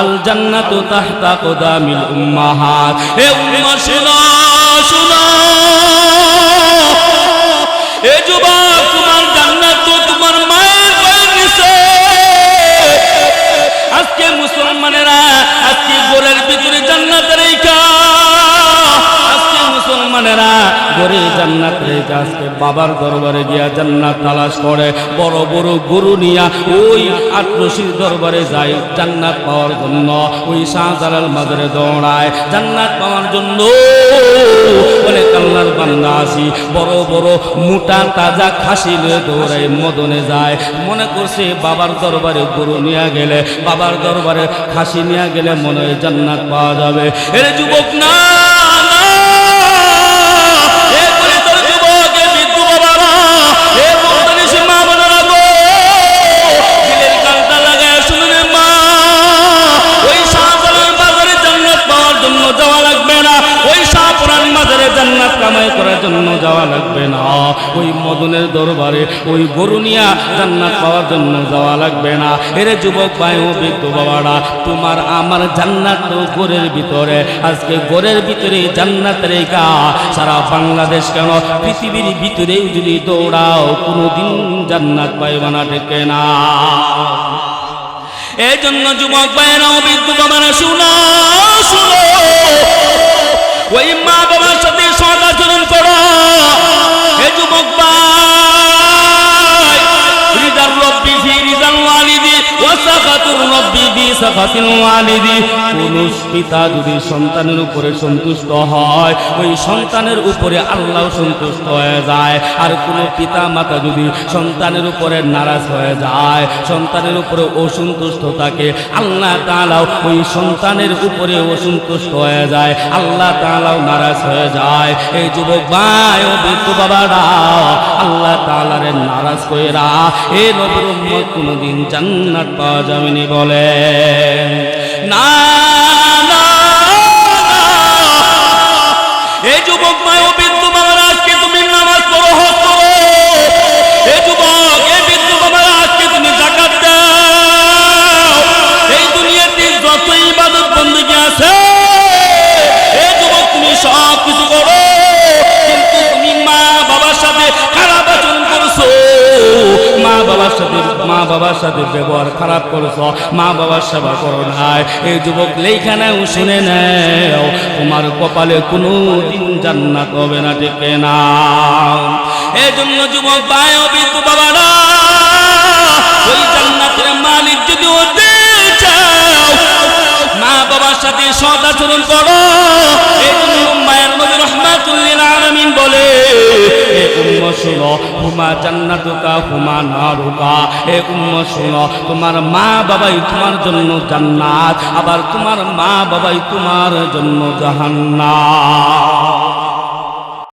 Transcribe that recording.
আল জান্নাতু তাহতা কদামিল উম্মাহাত। এ উম্মা শুনো শুনো। এ যুবক, তোমার জান্নাত তো তোমার মায়ের পায়ের নিচে আজকে মুসলমানেরা আজকে গোরের ভিতরে জান্নাত রেখা। আজকে মুসলমানেরা গোরে জান্নাত রেখা আজকে বাবার দরবারে গিয়া জান্নাত তালাশ করে। বড় বড় গরু নিয়া ওই আটরশির দরবারে যায় জান্নাত পাওয়ার জন্য। ওই শাহজালাল মাজারে দৌড়ায়। জান্নাত পাওয়ার জন্য অনেক আল্লাহর বান্দা আসি। বড় বড় মোটা তাজা খাসি লয়ে দৌড়ায়, মদনে যায়। মনে করছে বাবার দরবারে গরু নিয়ে গেলে, বাবার দরবারে খাসি নিয়ে গেলে মনে হয় জান্নাত পাওয়া যাবে। এর যুবক না। লাগবে না। ওই শাহপুরান বাজারে জান্নাত কামাই করার জন্য যাওয়া লাগবে না। ওই মদনের দরবারে ওই গরুনিয়া জান্নাত পাওয়ার জন্য যাওয়া লাগবে না। এরে যুবক ভাই ও বৃদ্ধ বাবারা, তোমার আমার জান্নাত তো গোরের ভিতরে। আজকে গোরের ভিতরে জান্নাত রেখা সারা বাংলাদেশ কেন পৃথিবীর ভিতরেও যদি দৌড়াও, কোনোদিন জান্নাত পাইবা না টেকে না এই জন্য যুবক ভাইয়েরা বৃদ্ধ বাবারা, শুনো শুনো। ওই মা বাবার সাথে সদাচরণ করো। পিতা যদি সন্তানের উপরে সন্তুষ্ট হয়, ওই সন্তানের উপরে আল্লাহ সন্তুষ্ট হয়ে যায়। আর কোন পিতা মাতা যদি সন্তানের উপরে নারাজ হয়ে যায়, সন্তানের উপরে অসন্তুষ্ট থাকে, আল্লাহ তাআলাও ওই সন্তানের উপরে অসন্তুষ্ট হয়ে যায়, আল্লাহ তাআলাও নারাজ হয়ে যায়। এই যুবক ভাই ও বৃদ্ধ বাবারা, আল্লাহ তাআলারে নারাজ কইরা, এ নবীর কোনোদিন জান্নাত পাওয়া যাবেনি বলে। না না। এই যুবক ও বৃদ্ধ বাবারা আজকে তুমি নামাজ পড়ো, হজ করো। এই যুবক এই বৃদ্ধ বাবারা তুমি জাকাত দাও। এই দুনিয়াতে যত ইবাদত বন্দী আছে তুমি সব কিছু মা বাবার সাথে খারাপ আচরণ করছ। মা বাবার সাথে মা বাবার সাথে ব্যবহার খারাপ করছ মা বাবার সেবা করো নাই। এই যুবক লেখানেও শুনে নেও, তোমার কপালে কোনো দিন জান্নাত হবে না টেকে না এই জন্য যুবক ভাই বৃদ্ধ বাবারা মালিক মা বাবার সাথে সদাচরণ করো। মায়ের নবী রহমাতুল্লিল আলামিন বলে এ উম্ম শুনো, হুমা জান্নাতুকা, হুমা নারুকা। এ উম্ম শুনো, তোমার মা বাবাই তোমার জন্য জান্নাত, আবার তোমার মা বাবাই তোমার জন্য জাহান্নাত।